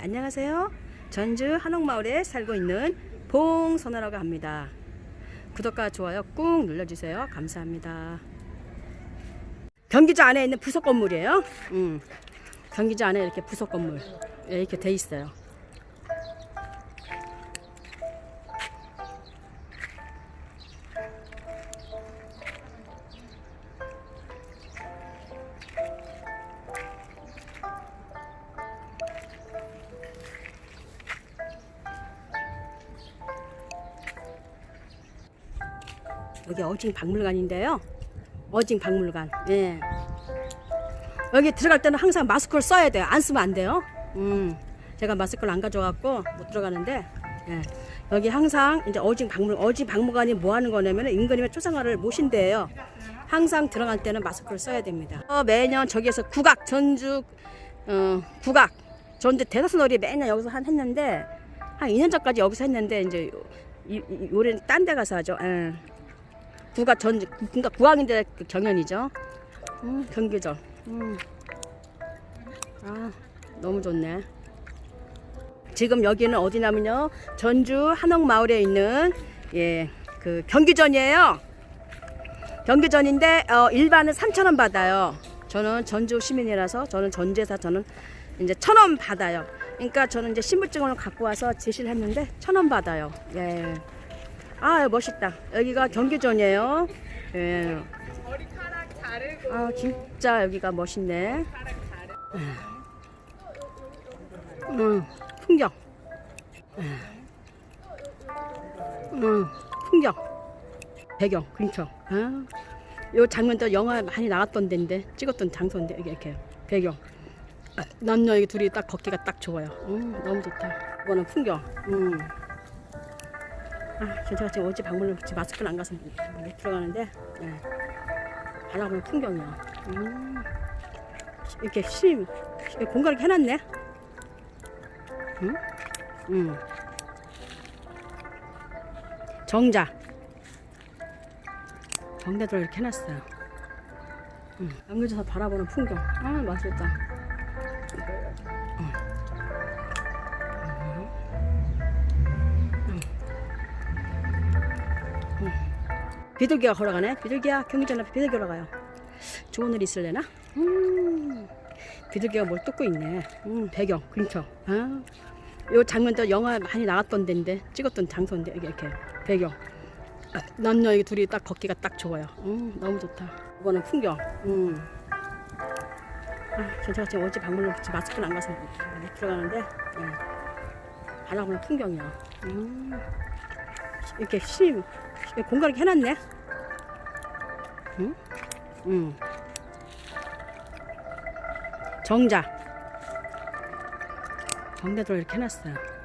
안녕하세요. 전주 한옥마을에 살고 있는 봉선아라고 합니다. 구독과 좋아요 꾹 눌러주세요. 감사합니다. 경기장 안에 있는 부속 건물이에요. 음, 경기장 안에 이렇게 부속 건물 예, 이렇게 돼 있어요. 여기 어징 박물관인데요. 어징 박물관. 예. 여기 들어갈 때는 항상 마스크를 써야 돼요. 안 쓰면 안 돼요. 음. 제가 마스크를 안 가져갔고 못 들어가는데 예. 여기 항상 이제 어징 박물 어징 박물관이 뭐 하는 거냐면 임금님의 초상화를 모신대요. 항상 들어갈 때는 마스크를 써야 됩니다. 어, 매년 저기에서 국악 전주 어, 국악 전주 대다수놀이 매년 여기서 한 했는데 한 2년 전까지 여기서 했는데 이제 이, 이, 올해는 딴 데 가서 하죠. 예. 국악 전 그러니까 국악인데 그 경연이죠. 음, 경기죠. 음. 아 너무 좋네. 지금 여기는 어디냐면요 전주 한옥마을에 있는 예 그 경기전이에요. 경기전인데 어, 일반은 3천 원 받아요. 저는 전주 시민이라서 저는 전주에서 저는 이제 천원 받아요. 그러니까 저는 이제 신분증을 갖고 와서 제시를 했는데 천원 받아요. 예. 아 멋있다. 여기가 경기전이에요. 예. 아 진짜 여기가 멋있네. 음, 풍경. 음, 풍경. 배경 근처. 아, 요 장면도 영화 많이 나갔던 데인데 찍었던 장소인데 이게 이렇게 배경. 아, 남녀 이 둘이 딱 걷기가 딱 좋아요. 음, 너무 좋다. 이거는 풍경. 음. 아, 제가 지금 어제 방문을 지금 마스크를 안 가서 못 들어가는데. 예. 바라보는 풍경이야. 음, 이렇게 심, 공간을 해놨네. 응? 응. 정자. 정자도 이렇게 해놨어요. 응. 남겨져서 바라보는 풍경. 아, 맛있다. 비둘기가 걸어가네. 비둘기야 경기전 앞에 비둘기 걸어가요. 좋은 일 있을래나? 음, 비둘기가 뭘 뜯고 있네. 음, 배경 근처. 아, 요 장면도 영화 많이 나갔던 데인데 찍었던 장소인데 이게 이렇게 배경. 아, 남녀 이 둘이 딱 걷기가 딱 좋아요. 음, 너무 좋다. 이거는 풍경. 음. 아, 저 제가 지금 어제 방문을 지금 마스크를 안 가서 못 들어가는데 예. 바라보는 풍경이야. 음. 이렇게 심 공간을 해놨네. 응? 응. 정자. 정자도 이렇게 해놨어요.